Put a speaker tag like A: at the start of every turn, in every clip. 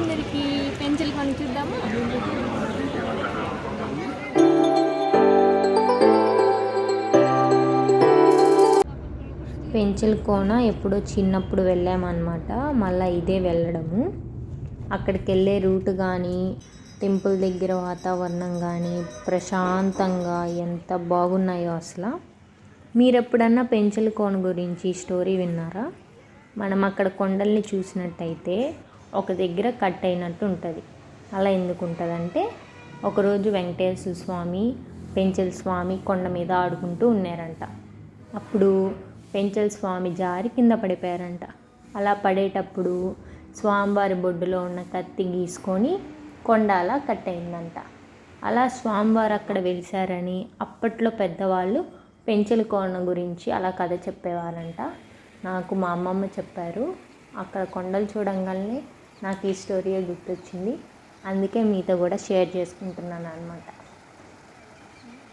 A: అందరికీ పెన్సిల్ కొని చూద్దామా?
B: పెంచిల్ కోన ఎప్పుడో చిన్నప్పుడు వెళ్ళామన్నమాట. మళ్ళీ ఇదే వెళ్ళడము. అక్కడికి వెళ్ళే రూట్ కానీ టెంపుల్ దగ్గర వాతావరణం కానీ ప్రశాంతంగా ఎంత బాగున్నాయో అసలు. మీరు ఎప్పుడన్నా పెంచిల్ కోన గురించి స్టోరీ విన్నారా? మనం అక్కడ కొండల్ని చూసినట్టయితే ఒక దగ్గర కట్ అయినట్టు ఉంటుంది. అలా ఎందుకు ఉంటుందంటే ఒకరోజు వెంకటేశ్వర స్వామి పెంచల స్వామి కొండ మీద ఆడుకుంటూ ఉన్నారంట. అప్పుడు పెంచల స్వామి జారి కింద పడిపోయారంట. అలా పడేటప్పుడు స్వామివారి బొడ్డులో ఉన్న కత్తి గీసుకొని కొండ అలా కట్ అయిందంట. అలా స్వామివారు అక్కడ వెలిసారని అప్పట్లో పెద్దవాళ్ళు పెంచల కొండ గురించి అలా కథ చెప్పేవారంట. నాకు మా అమ్మమ్మ చెప్పారు అక్కడ కొండలు చూడంగానే నాకు ఈ స్టోరీ గుర్తొచ్చింది. అందుకే మీతో కూడా షేర్ చేసుకుంటున్నాను అనమాట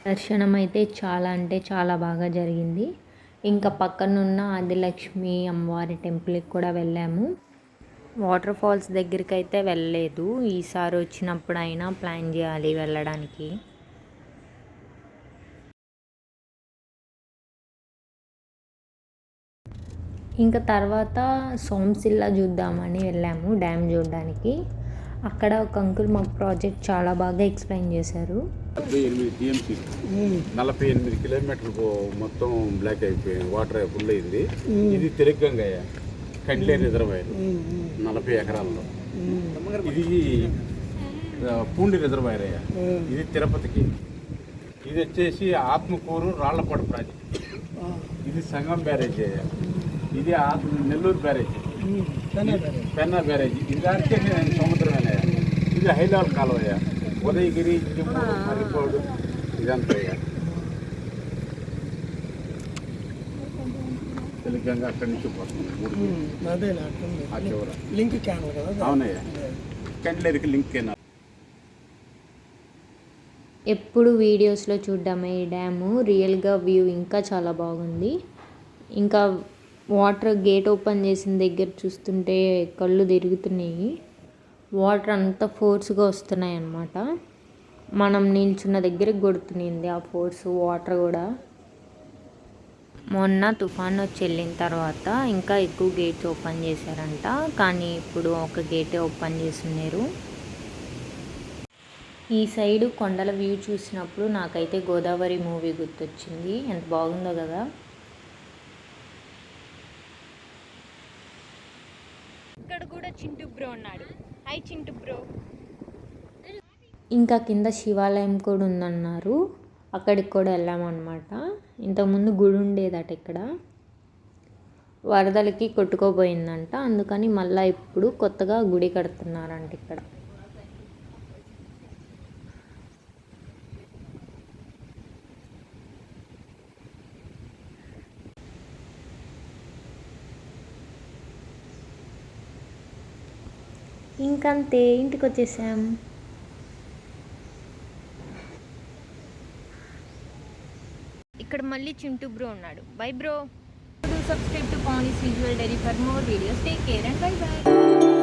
B: దర్శనం అయితే చాలా అంటే చాలా బాగా జరిగింది. ఇంకా పక్కనున్న ఆదిలక్ష్మి అమ్మవారి టెంపుల్కి కూడా వెళ్ళాము. వాటర్ ఫాల్స్ దగ్గరికి అయితే వెళ్ళలేదు. ఈసారి వచ్చినప్పుడు అయినా ప్లాన్ చేయాలి వెళ్ళడానికి. ఇంకా తర్వాత సోమశిల్లా చూద్దామని వెళ్ళాము డ్యామ్ చూడడానికి. అక్కడ ఒక అంకుల్ మాకు ప్రాజెక్ట్ చాలా బాగా ఎక్స్ప్లెయిన్ చేశారు.
C: ఎనిమిది నలభై ఎనిమిది కిలోమీటర్లు మొత్తం బ్లాక్ అయిపోయింది వాటర్ ఫుల్ అయింది. ఇది తెలంగాణ కండ్లే రిజర్వాయర్ నలభై ఎకరాల్లో. ఇది పూండి రిజర్వాయర్ అయ్యా. ఇది తిరుపతికి. ఇది వచ్చేసి ఆత్మకూరు రాళ్ళపాడు ప్రాజెక్ట్. ఇది సంగం బ్యారేజ్ అయ్యా. ఇది నెల్లూరు బ్యారేజ్. పెన్నా బ్యారేజ్. ఇది దానికే సముద్రమేనా ఇది హైలాల్ కాలువయ్య. ఉదయగిరి మర్రిపాడు ఇదంతా తెలంగాణ అక్కడి నుంచి పోతుంది
D: లింక్ క్యానల్ కదా
C: అవునయ్యా. కండ్లేరికి లింక్ అయినా
B: ఎప్పుడు వీడియోస్లో చూడడమే ఈ డ్యాము. రియల్గా వ్యూ ఇంకా చాలా బాగుంది. ఇంకా వాటర్ గేట్ ఓపెన్ చేసిన దగ్గర చూస్తుంటే కళ్ళు తిరుగుతున్నాయి. వాటర్ అంత ఫోర్స్గా వస్తున్నాయి అన్నమాట. మనం నిల్చున్న దగ్గర కొడుతుంది ఆ ఫోర్స్ వాటర్ కూడా. మొన్న తుఫాన్ వచ్చి వెళ్ళిన తర్వాత ఇంకా ఎక్కువ గేట్స్ ఓపెన్ చేశారంట. కానీ ఇప్పుడు ఒక గేటే ఓపెన్ చేస్తున్నారు. ఈ సైడ్ కొండల వ్యూ చూసినప్పుడు నాకైతే గోదావరి మూవీ గుర్తొచ్చింది. ఎంత బాగుందో కదా
A: ఇక్కడ కూడా చింటూ బ్రో ఉన్నాడు. Hi Chintu bro.
B: ఇంకా కింద శివాలయం కూడా ఉందన్నారు. అక్కడికి కూడా వెళ్ళామన్నమాట ఇంతకుముందు గుడి ఉండేదట ఇక్కడ. వరదలకి కొట్టుకోపోయిందంట అందుకని మళ్ళీ ఇప్పుడు కొత్తగా గుడి కడుతున్నారంట ఇక్కడ. ఇంకంతే ఇంటికి వచ్చేసాం
A: ఇక్కడ మళ్ళీ చింటూ బ్రో ఉన్నాడు. Bye bro. Subscribe to Pani's visual diary for more videos take care and bye bye